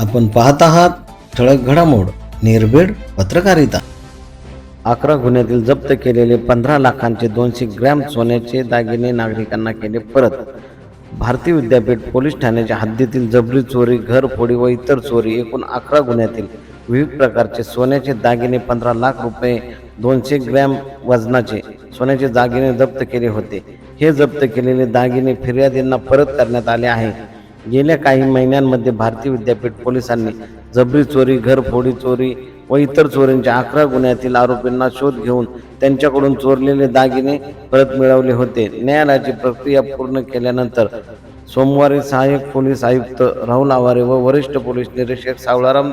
आपण पाहत आहात ठळक घडामोड निर्भीड पत्रकारिता. अकरा गुन्ह्यातील जप्त केलेले पंधरा लाखांचे दोनशे ग्रॅम सोन्याचे दागिने नागरिकांना केले परत. भारतीय विद्यापीठ पोलीस ठाण्याच्या हद्दीतील जबरी चोरी घरफोडी व इतर चोरी एकूण अकरा गुन्ह्यातील विविध प्रकारचे सोन्याचे दागिने पंधरा लाख रुपये दोनशे ग्रॅम वजनाचे सोन्याचे दागिने जप्त केले होते. हे जप्त केलेले दागिने फिर्यादींना परत करण्यात आले आहे. गेल्या काही महिन्यांमध्ये भारतीय विद्यापीठ पोलिसांनी जबरी चोरी घरफोडी चोरी व इतर चोरींच्या अकरा गुन्ह्यातील आरोपींना शोध घेऊन त्यांच्याकडून चोरलेले दागिने परत मिळवले होते. न्यायालयाची प्रक्रिया पूर्ण केल्यानंतर सोमवारी सहाय्यक पोलीस आयुक्त राहुल आवारे व वरिष्ठ पोलीस निरीक्षक सावळाराम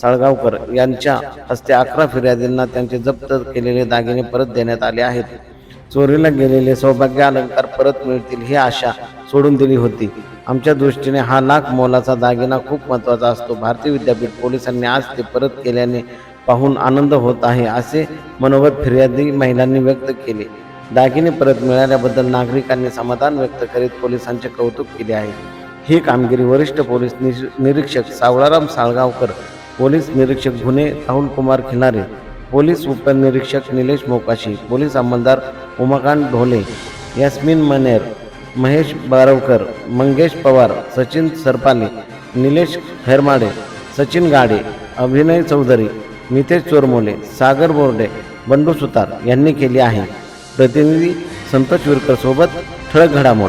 साळगावकर यांच्या हस्ते अकरा फिर्यादींना त्यांचे जप्त केलेले दागिने परत देण्यात आले आहेत. चोरीला गेलेले सौभाग्य अलंकार परत मिळतील ही आशा सोडून दिली होती. आमच्या दृष्टीने हा लाख मोलाचा दागिना खूप महत्त्वाचा असतो. भारतीय विद्यापीठ पोलिसांनी आज ते परत केल्याने पाहून आनंद होत आहे असे मनोगत फिर्यादी महिलांनी व्यक्त केले. दागिने परत मिळाल्याबद्दल नागरिकांनी समाधान व्यक्त करीत पोलिसांचे कौतुक केले आहे. ही कामगिरी वरिष्ठ पोलीस निरीक्षक सावळाराम साळगावकर पोलीस निरीक्षक गुन्हे राहुल कुमार खिलारे पोलीस उपनिरीक्षक निलेश मोकाशी पोलीस अंमलदार उमाकांत ढोले यास्मिन मनेर महेश बारवकर मंगेश पवार सचिन सरपाने निलेश खैरमाडे सचिन गाडे अभिनय चौधरी मितेश चोरमोले सागर बोर्डे बंडू सुतार यांनी केली आहे. प्रतिनिधी संतोष विरकर सोबत ठळक घडामोड.